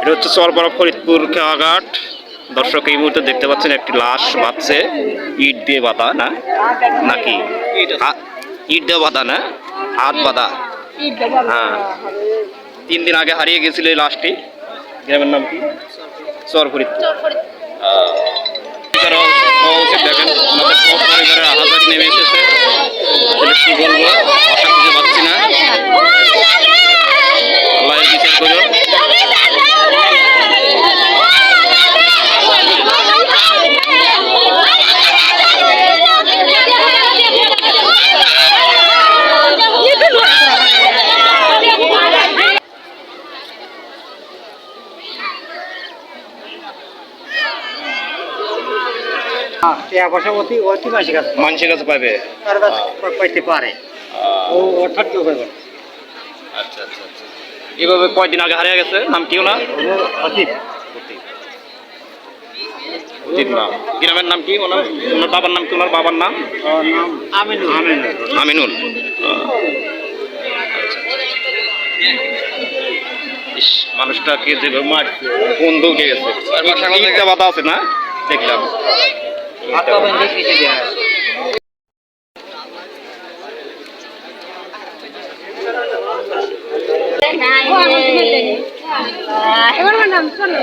এটা হচ্ছে চরবড়া ফরিদপুর খেয়াঘাট দর্শক এই মুহূর্তে দেখতে পাচ্ছেন একটি লাশ বাঁধছে ইট দিয়ে বাঁধা, না? নাকি? ইট দিয়ে বাঁধা না? হাত বাঁধা। হ্যাঁ। তিন দিন আগে হারিয়ে গেছিল এই লাশটি। গ্রামের নাম কি? চর ফরিদপুর আহ, তারা দেখেন টাকা পয়সা অতি অতি মাসিক আছে। মানুষের কাছে পাবে তার কাছে পাইতে পারে। ও অর্থাৎ কেউ পাইবে আচ্ছা আচ্ছা আচ্ছা। এভাবে কয়দিন আগে হারিয়ে গেছে? নাম কি নাম। গ্রামের নাম কি ওনার? ওনার বাবার নাম কি ওনার? বাবার নাম? আমিনুল। মানুষটাকে যেভাবে মারছে দৌড়ে গেছে। বাধা আছে না? দেখলাম। এবার নাম শোনো